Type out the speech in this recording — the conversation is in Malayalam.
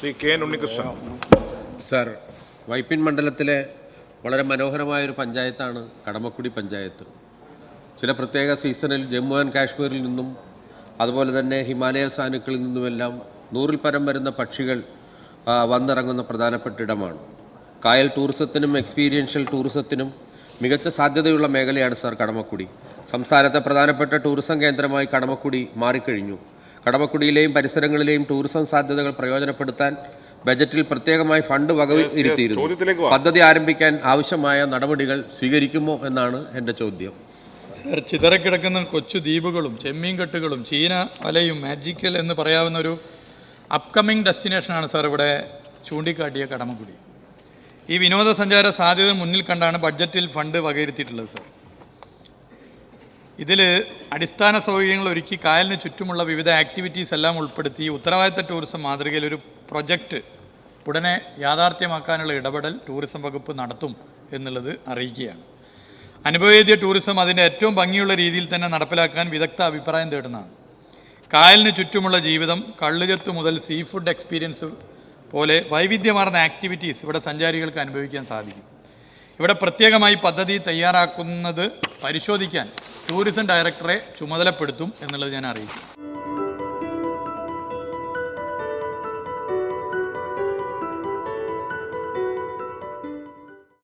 Shri K N Unnikrishnan. Sir Vypin മണ്ഡലത്തിലെ വളരെ മനോഹരമായൊരു പഞ്ചായത്താണ് കടമക്കുടി പഞ്ചായത്ത്. ചില പ്രത്യേക സീസണിൽ ജമ്മു ആൻഡ് കാശ്മീരിൽ നിന്നും അതുപോലെ തന്നെ ഹിമാലയ സാനുക്കളിൽ നിന്നുമെല്ലാം നൂറിൽ പരം വരുന്ന പക്ഷികൾ വന്നിറങ്ങുന്ന പ്രധാനപ്പെട്ട ഇടമാണ്. കായൽ ടൂറിസത്തിനും എക്സ്പീരിയൻഷ്യൽ ടൂറിസത്തിനും മികച്ച സാധ്യതയുള്ള മേഖലയാണ് സർ കടമക്കുടി. സംസ്ഥാനത്തെ പ്രധാനപ്പെട്ട ടൂറിസം കേന്ദ്രമായി കടമക്കുടി മാറിക്കഴിഞ്ഞു. കടമക്കുടിയിലെയും പരിസരങ്ങളിലെയും ടൂറിസം സാധ്യതകൾ പ്രയോജനപ്പെടുത്താൻ ബജറ്റിൽ പ്രത്യേകമായി ഫണ്ട് വകയിരുത്തിയിരുന്നു പദ്ധതി ആരംഭിക്കാൻ ആവശ്യമായ നടപടികൾ സ്വീകരിക്കുമോ എന്നാണ് എന്റെ ചോദ്യം. സർ ചിതറക്കിടക്കുന്ന കൊച്ചു ദ്വീപുകളും ചെമ്മീൻ കെട്ടുകളും ചീന വലയും മാജിക്കൽ എന്ന് പറയാവുന്ന ഒരു അപ്കമിംഗ് ഡെസ്റ്റിനേഷനാണ് സാർ ഇവിടെ ചൂണ്ടിക്കാട്ടിയ കടമക്കുടി. ഈ വിനോദസഞ്ചാര സാധ്യത മുന്നിൽ കണ്ടാണ് ബഡ്ജറ്റിൽ ഫണ്ട് വകയിരുത്തിയിട്ടുള്ളത് സാർ ഇതിൽ അടിസ്ഥാന സൗകര്യങ്ങൾ ഒരുക്കി കായലിന് ചുറ്റുമുള്ള വിവിധ ആക്ടിവിറ്റീസ് എല്ലാം ഉൾപ്പെടുത്തി ഉത്തരവാദിത്ത ടൂറിസം മാതൃകയിൽ ഒരു പ്രൊജക്റ്റ് ഉടനെ യാഥാർത്ഥ്യമാക്കാനുള്ള ഇടപെടൽ ടൂറിസം വകുപ്പ് നടത്തും എന്നുള്ളത് അറിയിക്കുകയാണ്. അനുഭവേദ്യ ടൂറിസം അതിന്റെ ഏറ്റവും ഭംഗിയുള്ള രീതിയിൽ തന്നെ നടപ്പിലാക്കാൻ വിദഗ്ധ അഭിപ്രായം തേടുന്നതാണ്. കായലിന് ചുറ്റുമുള്ള ജീവിതം കള്ളുചത്ത് മുതൽ സീ ഫുഡ് എക്സ്പീരിയൻസ് പോലെ വൈവിധ്യമാർന്ന ആക്ടിവിറ്റീസ് ഇവിടെ സഞ്ചാരികൾക്ക് അനുഭവിക്കാൻ സാധിക്കും. ഇവിടെ പ്രത്യേകമായി പദ്ധതി തയ്യാറാക്കുന്നത് പരിശോധിക്കാൻ ടൂറിസം ഡയറക്ടറെ ചുമതലപ്പെടുത്തും എന്നുള്ളത് ഞാൻ അറിയിക്കും.